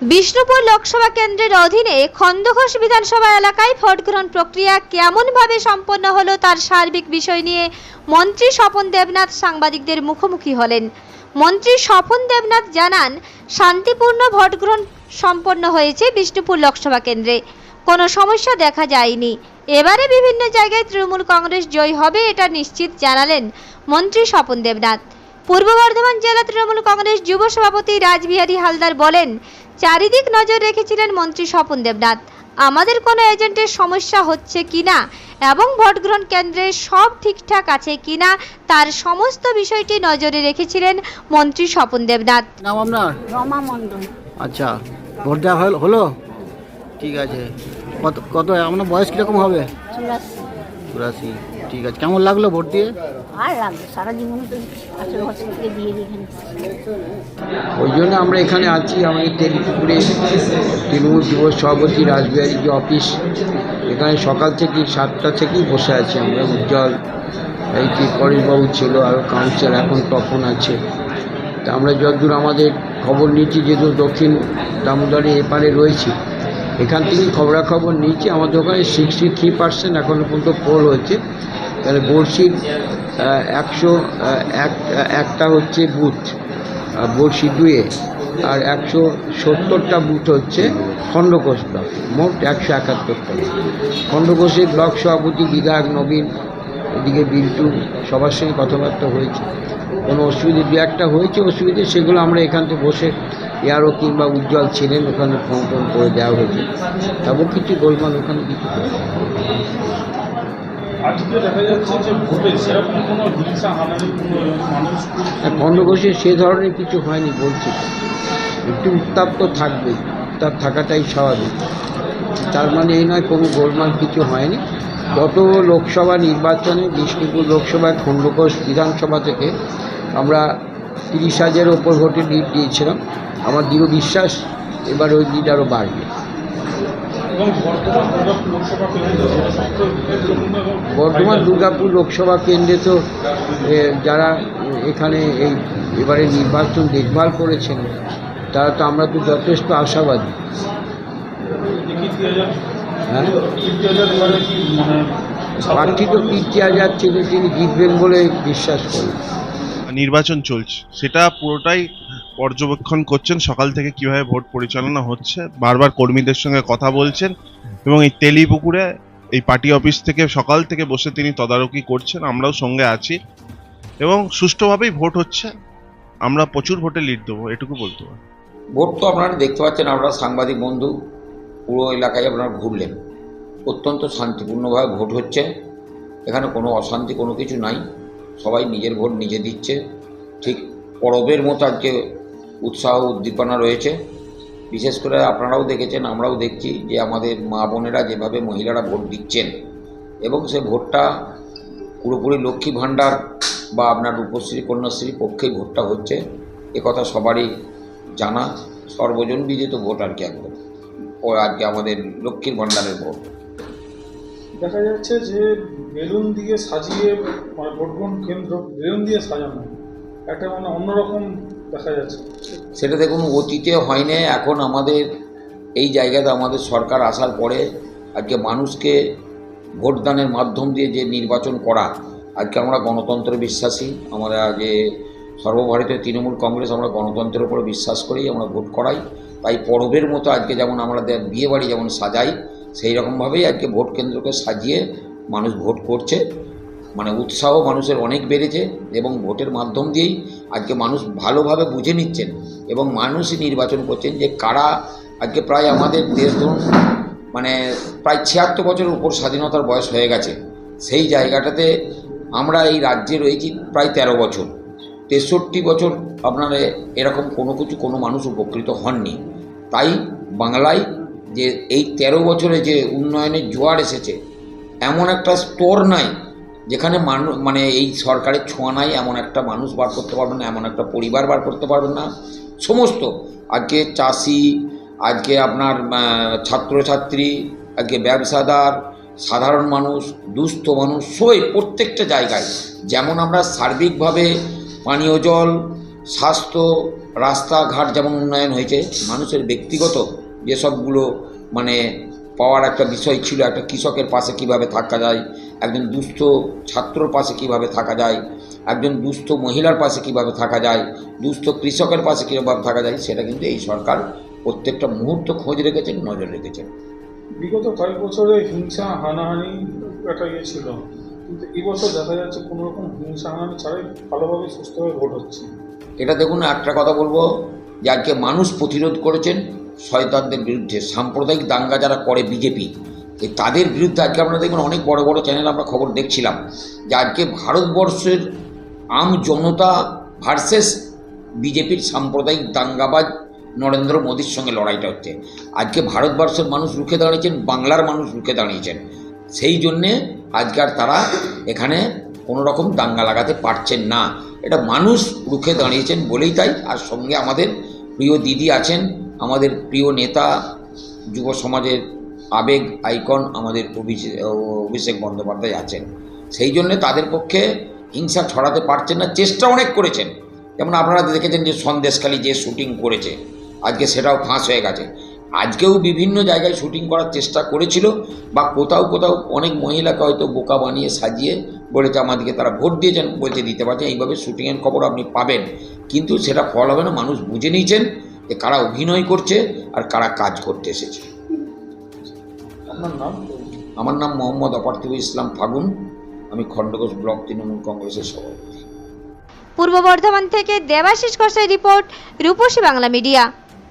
বিষ্ণুপুর লোকসভা কেন্দ্রের অধীনে খন্দঘোষ বিধানসভা এলাকায় ভোট গ্রহণ প্রক্রিয়া কেমনভাবে সম্পন্ন হলো তার সার্বিক বিষয় নিয়ে মন্ত্রী স্বপন দেবনাথ সাংবাদিকদের মুখোমুখি হলেন। মন্ত্রী স্বপন দেবনাথ জানান, শান্তিপূর্ণ ভোট গ্রহণ সম্পন্ন হয়েছে বিষ্ণুপুর লোকসভা কেন্দ্রে। কোনো সমস্যা দেখা যায়নি। এবারে বিভিন্ন জায়গায় তৃণমূল কংগ্রেস জয় হবে এটা নিশ্চিত জানালেন মন্ত্রী স্বপন দেবনাথ। পূর্ব বর্ধমান জেলা তৃণমূল কংগ্রেস যুব সভাপতি রাজবিহারী হালদার বলেন চারিদিক নজর রেখেছিলেন মন্ত্রী স্বপন দেবনাথ। আমাদের কোনো এজেন্টের সমস্যা হচ্ছে কিনা এবং ভোট গ্রহণ কেন্দ্রে সব ঠিকঠাক আছে কিনা তার সমস্ত বিষয়টি নজরে রেখেছিলেন মন্ত্রী স্বপন দেবনাথ। নাম আপনার? রমা মণ্ডল। আচ্ছা ভোট দেওয়া হল- হলো? ঠিক আছে। কত কত আপনার বয়স কীরকম হবে? চুরাশি। চুরাশি। ঠিক আছে। কেমন লাগল ভোট দিয়ে? আর লাগবে সারা জীবন আঠেরো বছর থেকে দিয়ে এখানে ওই জন্য আমরা এখানে আছি আমাদের তেলিপুকুরে তৃণমূল যুব সভাপতি রাসবিহারী যে অফিস এখানে সকাল থেকে সাতটা থেকেই বসে আছি আমরা উজ্জ্বল এই কি পরেশবাবু ছিল আরও কাউন্সিলর এখন তপন আছে। তা আমরা যতদূর আমাদের খবর নিচ্ছি যেহেতু দক্ষিণ দামোদরে এপারে রয়েছি এখান থেকেই খবরাখবর নিচ্ছি আমাদের ওখানে সিক্সটি থ্রি পার্সেন্ট এখনও পর্যন্ত পোল হয়েছে। তাহলে বড়শির একশো এক একটা হচ্ছে বুথ বড়শি দুয়ে, আর একশো সত্তরটা বুথ হচ্ছে খণ্ডকোষ ব্লক, মোট একশো একাত্তরটা। খণ্ডঘোষের ব্লক সভাপতি বিধায়ক নবীন, এদিকে বিল্টু সবার সঙ্গে কথাবার্তা হয়েছে। কোনো অসুবিধে দু একটা হয়েছে অসুবিধে সেগুলো আমরা এখান থেকে বসে এয়ারও কিংবা উজ্জ্বল ছিলেন ওখানে ফোন টোন করে দেওয়া হয়েছে। তারপর কিছু গোলমাল ওখানে কিছু খণ্ডঘোষে সে ধরনের কিছু হয়নি বলছি। একটু উত্তাপ তো থাকবেই উত্তাপ থাকাটাই স্বাভাবিক। তার মানে এই নয় কোনো গোলমাল কিছু হয়নি। গত লোকসভা নির্বাচনে বিষ্ণুপুর লোকসভায় খণ্ডঘোষ বিধানসভা থেকে আমরা তিরিশ হাজারের ওপর ভোটে লিড দিয়েছিলাম আমার দৃঢ় বিশ্বাস এবার ওই লিড আরও বাড়বে। বর্ধমান দুর্গাপুর লোকসভা কেন্দ্রে তো যারা এখানে এই, এবারে নির্বাচন দেখভাল করেছেন, তারা তো আমরা তো যথেষ্ট আশাবাদী। হ্যাঁ? প্রার্থী তো কীর্তি হাজার ছিল তিনি জিতবেন বলে বিশ্বাস করি। নির্বাচন চলছে, সেটা পুরোটাই পর্যবেক্ষণ করছেন সকাল থেকে কীভাবে ভোট পরিচালনা হচ্ছে, বারবার কর্মীদের সঙ্গে কথা বলছেন এবং এই তেলিপুকুরে এই পার্টি অফিস থেকে সকাল থেকে বসে তিনি তদারকি করছেন, আমরাও সঙ্গে আছি এবং সুষ্ঠুভাবেই ভোট হচ্ছে, আমরা প্রচুর ভোটে লিড দেবো, এটুকু বলতে পারি। ভোট তো আপনারা দেখতে পাচ্ছেন আপনারা সাংবাদিক বন্ধু, পুরো এলাকায় আপনারা ঘুরলেন, অত্যন্ত শান্তিপূর্ণভাবে ভোট হচ্ছে, এখানে কোনো অশান্তি কোনো কিছু নাই। সবাই নিজের ভোট নিজে দিচ্ছে। ঠিক পরবের মতো আজকে উৎসাহ উদ্দীপনা রয়েছে। বিশেষ করে আপনারাও দেখেছেন, আমরাও দেখছি যে আমাদের মা বোনেরা যেভাবে মহিলারা ভোট দিচ্ছেন এবং সে ভোটটা পুরোপুরি লক্ষ্মী ভাণ্ডার বা আপনার রূপশ্রী, কন্যাশ্রী পক্ষেই ভোটটা হচ্ছে কথা সবারই জানা। সর্বজন বিজিত ভোট আর কি একদম। ও আজকে আমাদের লক্ষ্মীর ভাণ্ডারের ভোট। দেখা যাচ্ছে যে বেলুন দিয়ে সাজিয়ে মানে ভোট গ্রহণ কেন্দ্র বেলুন দিয়ে সাজানো। একটা মানে অন্যরকম দেখা যাচ্ছে। সেটা দেখুন, অতীতে হয়নি, এখন আমাদের এই জায়গাতে আমাদের সরকার আসার পরে আজকে মানুষকে ভোটদানের মাধ্যম দিয়ে যে নির্বাচন করা, আজকে আমরা গণতন্ত্রে বিশ্বাসী। আমরা যে সর্বভারতীয় তৃণমূল কংগ্রেস, আমরা গণতন্ত্রের উপরে বিশ্বাস করি, আমরা ভোট করাই। তাই পরবের মতো আজকে যেমন আমরা দে- বিয়েবাড়ি যেমন সাজাই সেই রকমভাবেই আজকে ভোট কেন্দ্রকে সাজিয়ে মানুষ ভোট করছে। মানে উৎসাহ মানুষের অনেক বেড়েছে এবং ভোটের মাধ্যম দিয়েই আজকে মানুষ ভালোভাবে বুঝে নিচ্ছেন এবং মানুষই নির্বাচন করছেন যে কারা আজকে প্রায় আমাদের দেশ ধরুন মানে প্রায় ছিয়াত্তর বছরের উপর স্বাধীনতার বয়স হয়ে গেছে। সেই জায়গাটাতে আমরা এই রাজ্যে রয়েছি প্রায় তেরো বছর। তেষট্টি বছর আপনার এরকম কোনো কিছু কোনো মানুষ উপকৃত হননি। তাই বাংলায় যে এই তেরো বছরে যে উন্নয়নের জোয়ার এসেছে, এমন একটা স্তর নাই যেখানে মানুষ মানে এই সরকারের ছোঁয়া নাই, এমন একটা মানুষ বার করতে পারবেন না, এমন একটা পরিবার বার করতে পারবেন না। সমস্ত, আজকে চাষি, আজকে আপনার ছাত্রছাত্রী, আজকে ব্যবসাদার, সাধারণ মানুষ, দুস্থ মানুষ সই প্রত্যেকটা জায়গায়, যেমন আমরা সার্বিকভাবে পানীয় জল, স্বাস্থ্য, রাস্তাঘাট যেমন উন্নয়ন হয়েছে, মানুষের ব্যক্তিগত যেসবগুলো মানে পাওয়ার একটা বিষয় ছিল একটা কৃষকের পাশে কীভাবে থাকা যায় একজন দুস্থ ছাত্রর পাশে কীভাবে থাকা যায় একজন দুস্থ মহিলার পাশে কীভাবে থাকা যায় দুস্থ কৃষকের পাশে কীভাবে থাকা যায় সেটা কিন্তু এই সরকার প্রত্যেকটা মুহূর্ত খোঁজ রেখেছেন নজর রেখেছেন। বিগত কয়েক বছরে হিংসা হানাহানি একটা ইয়ে ছিল কিন্তু এবছর দেখা যাচ্ছে কোনো রকম হিংসা হানাহানি ছাড়াই ভালোভাবে সুস্থভাবে ভোট হচ্ছে। এটা দেখুন একটা কথা বলব যে আজকে মানুষ প্রতিরোধ করেছেন শয়তানদের বিরুদ্ধে, সাম্প্রদায়িক দাঙ্গা যারা করে বিজেপি তাদের বিরুদ্ধে আজকে আমরা দেখবেন অনেক বড় বড় চ্যানেল আমরা খবর দেখছিলাম যে আজকে ভারতবর্ষের আম জনতা ভার্সেস বিজেপির সাম্প্রদায়িক দাঙ্গাবাজ নরেন্দ্র মোদীর সঙ্গে লড়াইটা হচ্ছে। আজকে ভারতবর্ষের মানুষ রুখে দাঁড়িয়েছেন, বাংলার মানুষ রুখে দাঁড়িয়েছেন। সেই জন্যে আজকে আর তারা এখানে কোনো রকম দাঙ্গা লাগাতে পারছেন না। এটা মানুষ রুখে দাঁড়িয়েছেন বলেই তাই। আর সঙ্গে আমাদের প্রিয় দিদি আছেন আমাদের প্রিয় নেতা, যুব সমাজের আবেগ আইকন আমাদের অভিষেক বন্দ্যোপাধ্যায় আছেন। সেই জন্যে তাদের পক্ষে হিংসা ছড়াতে পারছেন না, চেষ্টা অনেক করেছেন। যেমন আপনারা দেখেছেন যে সন্দেশখালী যে শুটিং করেছে, আজকে সেটাও ফাঁস হয়ে গেছে। আজকেও বিভিন্ন জায়গায় শুটিং করার চেষ্টা করেছিল, বা কোথাও কোথাও অনেক মহিলাকে হয়তো বোকা বানিয়ে সাজিয়ে বলেছে, আমাদেরকে তারা ভোট দিয়েছেন, বলছে দিতে পারছে এইভাবে শুটিংয়ের খবর আপনি পাবেন। কিন্তু সেটা ফল হবে না, মানুষ বুঝে নিয়েছেন। যে কারা অভিনয় করছে আর কারা কাজ করতে এসেছে। আপনার নাম? আমার নাম মোহাম্মদ অপার্থিব ইসলাম ফাগুন। আমি খণ্ডঘোষ ব্লক তৃণমূল কংগ্রেসের সভাপতি। পূর্ব বর্ধমান থেকে দেবাশিস ঘোষের রিপোর্ট রূপসী বাংলা মিডিয়া।